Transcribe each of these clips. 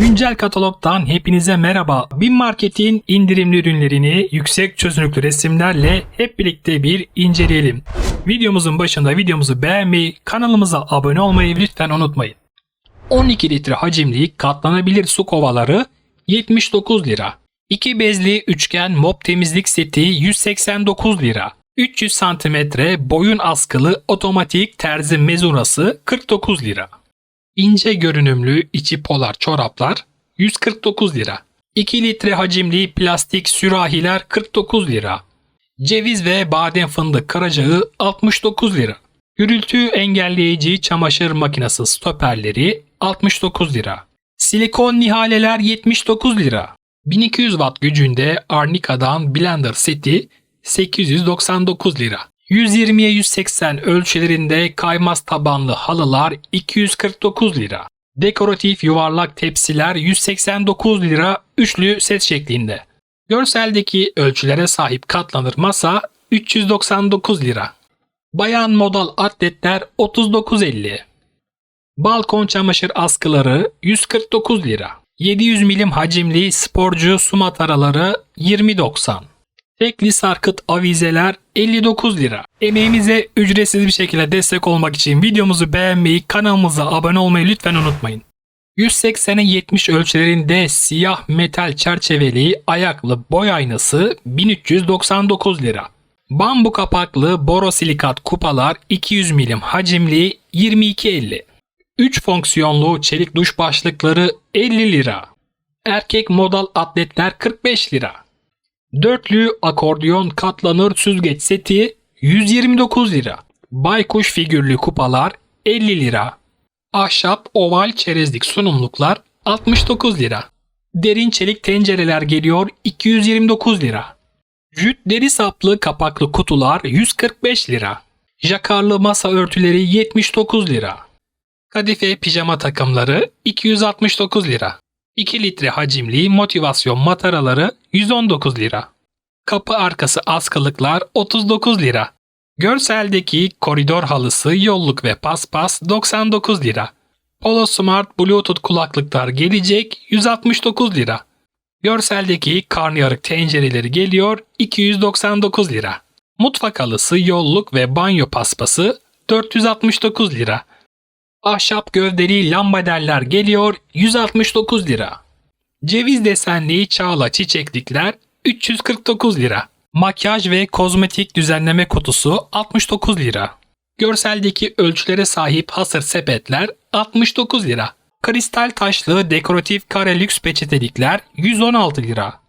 Güncel katalogdan hepinize merhaba. Bin Market'in indirimli ürünlerini yüksek çözünürlüklü resimlerle hep birlikte bir inceleyelim. Videomuzun başında videomuzu beğenmeyi, kanalımıza abone olmayı lütfen unutmayın. 12 litre hacimli katlanabilir su kovaları 79 lira. 2 bezli üçgen mop temizlik seti 189 lira. 300 santimetre boyun askılı otomatik terzi mezurası 49 lira. İnce görünümlü içi polar çoraplar 149 lira. 2 litre hacimli plastik sürahiler 49 lira. Ceviz ve badem fındık karacağı 69 lira. Gürültü engelleyici çamaşır makinesi stoperleri 69 lira. Silikon nihaleler 79 lira. 1200 watt gücünde Arnica'dan blender seti 899 lira. 120'ye 180 ölçülerinde kaymaz tabanlı halılar 249 lira. Dekoratif yuvarlak tepsiler 189 lira üçlü set şeklinde. Görseldeki ölçülere sahip katlanır masa 399 lira. Bayan modal atletler 39.50. Balkon çamaşır askıları 149 lira. 700 milim hacimli sporcu su mataraları 20.90. Tekli sarkıt avizeler 59 lira. Emeğimize ücretsiz bir şekilde destek olmak için videomuzu beğenmeyi, kanalımıza abone olmayı lütfen unutmayın. 180'e 70 ölçülerinde siyah metal çerçeveli ayaklı boy aynası 1399 lira. Bambu kapaklı borosilikat kupalar 200 milim hacimli 22.50. 3 fonksiyonlu çelik duş başlıkları 50 lira. Erkek modal atletler 45 lira. Dörtlü akordiyon katlanır süzgeç seti 129 lira. Baykuş figürlü kupalar 50 lira. Ahşap oval çerezlik sunumluklar 69 lira. Derin çelik tencereler geliyor 229 lira. Jüt deri saplı kapaklı kutular 145 lira. Jakarlı masa örtüleri 79 lira. Kadife pijama takımları 269 lira. 2 litre hacimli motivasyon mataraları 119 lira. Kapı arkası askılıklar 39 lira. Görseldeki koridor halısı yolluk ve paspas 99 lira. Polo Smart Bluetooth kulaklıklar gelecek 169 lira. Görseldeki karnıyarık tencereleri geliyor 299 lira. Mutfak halısı yolluk ve banyo paspası 469 lira. Ahşap gövdeli lambaderler geliyor 169 lira. Ceviz desenli çağla çiçeklikler 349 lira. Makyaj ve kozmetik düzenleme kutusu 69 lira. Görseldeki ölçülere sahip hasır sepetler 69 lira. Kristal taşlı dekoratif kare lüks peçetelikler 116 lira.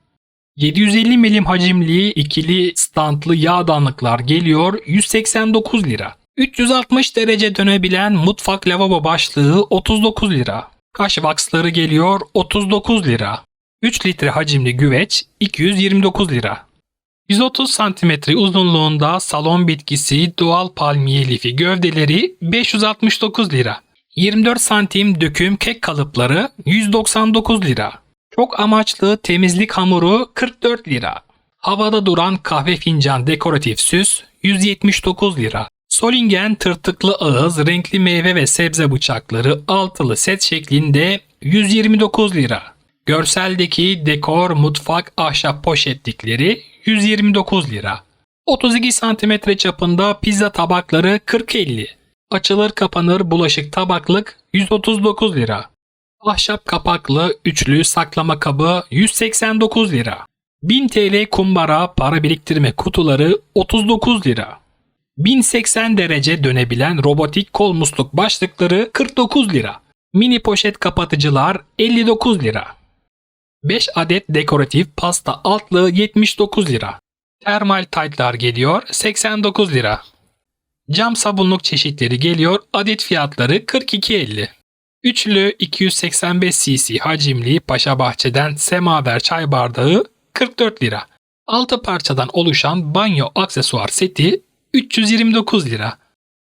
750 milim hacimli ikili standlı yağdanlıklar geliyor 189 lira. 360 derece dönebilen mutfak lavabo başlığı 39 lira. Kaş vaksları geliyor 39 lira. 3 litre hacimli güveç 229 lira. 130 cm uzunluğunda salon bitkisi doğal palmiye lifi gövdeleri 569 lira. 24 santim döküm kek kalıpları 199 lira. Çok amaçlı temizlik hamuru 44 lira. Havada duran kahve fincan dekoratif süs 179 lira. Solingen tırtıklı ağız renkli meyve ve sebze bıçakları altılı set şeklinde 129 lira. Görseldeki dekor mutfak ahşap poşetlikleri 129 lira. 32 cm çapında pizza tabakları 40-50. Açılır kapanır bulaşık tabaklık 139 lira. Ahşap kapaklı üçlü saklama kabı 189 lira. 1000 TL kumbara para biriktirme kutuları 39 lira. 1080 derece dönebilen robotik kol musluk başlıkları 49 lira. Mini poşet kapatıcılar 59 lira. 5 adet dekoratif pasta altlığı 79 lira. Termal taytlar geliyor 89 lira. Cam sabunluk çeşitleri geliyor adet fiyatları 42.50. Üçlü 285 cc hacimli Paşa Bahçe'den semaver çay bardağı 44 lira. 6 parçadan oluşan banyo aksesuar seti 329 lira.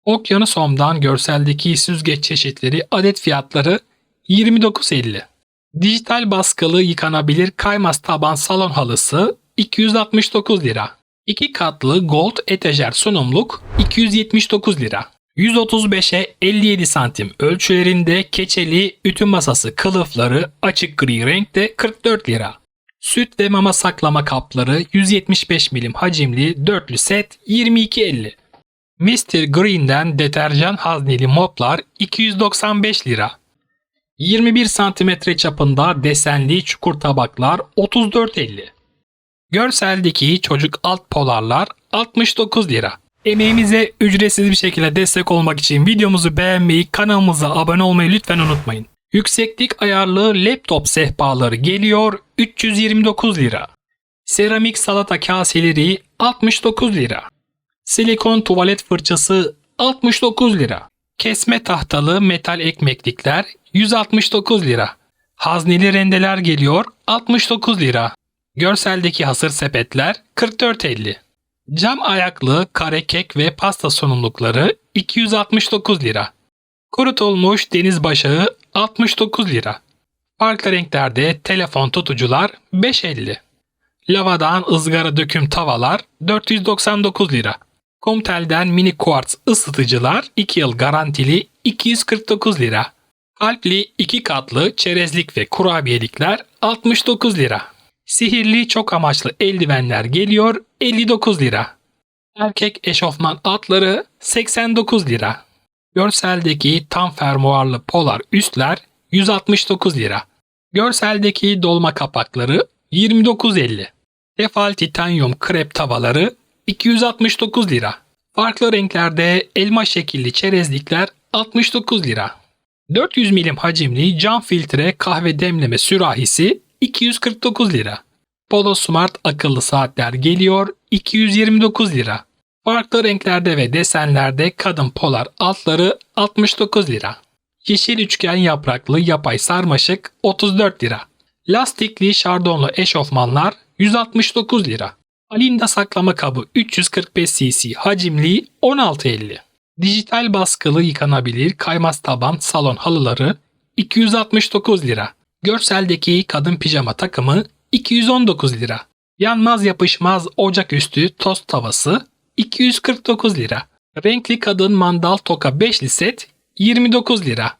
Okyanus Home'dan görseldeki süzgeç çeşitleri adet fiyatları 29.50. Dijital baskılı yıkanabilir kaymaz taban salon halısı 269 lira. 2 katlı gold etajer sunumluk 279 lira. 135'e 57 santim ölçülerinde keçeli ütü masası kılıfları açık gri renkte 44 lira. Süt ve mama saklama kapları 175 milim hacimli dörtlü set 22.50. Mr. Green'den deterjan hazneli moplar 295 lira. 21 santimetre çapında desenli çukur tabaklar 34.50. Görseldeki çocuk alt polarlar 69 lira. Emeğimize ücretsiz bir şekilde destek olmak için videomuzu beğenmeyi, kanalımıza abone olmayı lütfen unutmayın. Yükseklik ayarlı laptop sehpaları geliyor 329 lira. Seramik salata kaseleri 69 lira. Silikon tuvalet fırçası 69 lira. Kesme tahtalı metal ekmeklikler 169 lira. Hazneli rendeler geliyor 69 lira. Görseldeki hasır sepetler 44.50. Cam ayaklı kare kek ve pasta sunumlukları 269 lira. Kurutulmuş deniz başağı 69 lira. Farklı renklerde telefon tutucular 5.50. Lavadan ızgara döküm tavalar 499 lira. Comtel'den mini quartz ısıtıcılar 2 yıl garantili 249 lira. Alpli 2 katlı çerezlik ve kurabiyelikler 69 lira. Sihirli çok amaçlı eldivenler geliyor 59 lira. Erkek eşofman atları 89 lira. Görseldeki tam fermuarlı polar üstler 169 lira. Görseldeki dolma kapakları 29.50. Tefal titanyum krep tavaları 269 lira. Farklı renklerde elma şekilli çerezlikler 69 lira. 400 milim hacimli cam filtre kahve demleme sürahisi 249 lira. Polo Smart akıllı saatler geliyor 229 lira. Farklı renklerde ve desenlerde kadın polar altları 69 lira. Yeşil üçgen yapraklı yapay sarmaşık 34 lira. Lastikli şardonlu eşofmanlar 169 lira. Alinda saklama kabı 345 cc hacimli 16.50. Dijital baskılı yıkanabilir kaymaz taban salon halıları 269 lira. Görseldeki kadın pijama takımı 219 lira. Yanmaz yapışmaz ocaküstü tost tavası 249 lira. Renkli kadın mandal toka 5'li set 29 lira.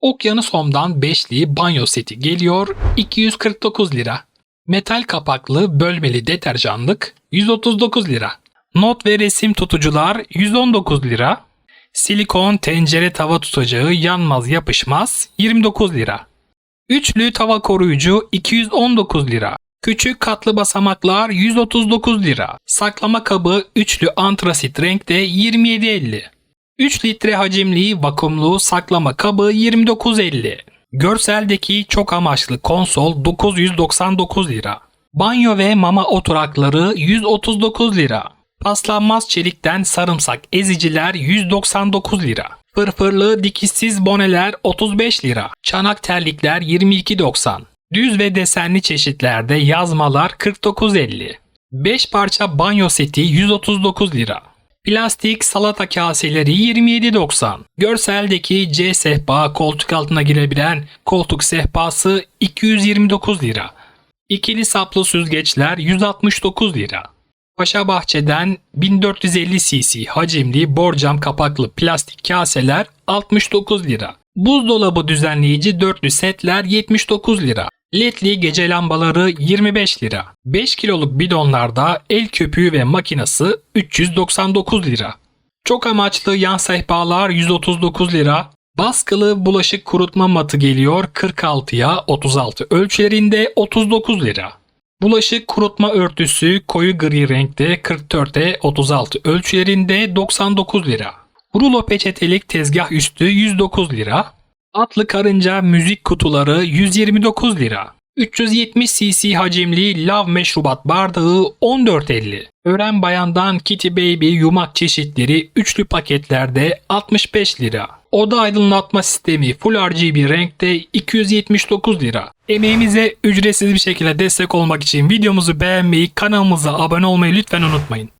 Okyanus Home'dan 5'li banyo seti geliyor 249 lira. Metal kapaklı bölmeli deterjanlık 139 lira. Not ve resim tutucular 119 lira. Silikon tencere tava tutacağı yanmaz yapışmaz 29 lira. Üçlü tava koruyucu 219 lira. Küçük katlı basamaklar 139 lira. Saklama kabı üçlü antrasit renkte 27.50. 3 litre hacimli vakumlu saklama kabı 29.50. Görseldeki çok amaçlı konsol 999 lira. Banyo ve mama oturakları 139 lira. Paslanmaz çelikten sarımsak eziciler 199 lira. Fırfırlı dikişsiz boneler 35 lira. Çanak terlikler 22.90. Düz ve desenli çeşitlerde yazmalar 49.50. 5 parça banyo seti 139 lira. Plastik salata kaseleri 27.90. Görseldeki C sehpa koltuk altına girebilen koltuk sehpası 229 lira. İkili saplı süzgeçler 169 lira. Paşa Bahçe'den 1450 cc hacimli borcam kapaklı plastik kaseler 69 lira. Buzdolabı düzenleyici dörtlü setler 79 lira. LED'li gece lambaları 25 lira. 5 kiloluk bidonlarda el köpüğü ve makinası 399 lira. Çok amaçlı yan sehpalar 139 lira. Baskılı bulaşık kurutma matı geliyor 46'ya 36 ölçülerinde 39 lira. Bulaşık kurutma örtüsü koyu gri renkte 44'e 36 ölçülerinde 99 lira. Rulo peçetelik tezgah üstü 109 lira. Atlı karınca müzik kutuları 129 lira. 370 cc hacimli lav meşrubat bardağı 14.50. Ören bayandan Kitty Baby yumak çeşitleri üçlü paketlerde 65 lira. Oda aydınlatma sistemi Full RGB renkte 279 lira. Emeğimize ücretsiz bir şekilde destek olmak için videomuzu beğenmeyi, kanalımıza abone olmayı lütfen unutmayın.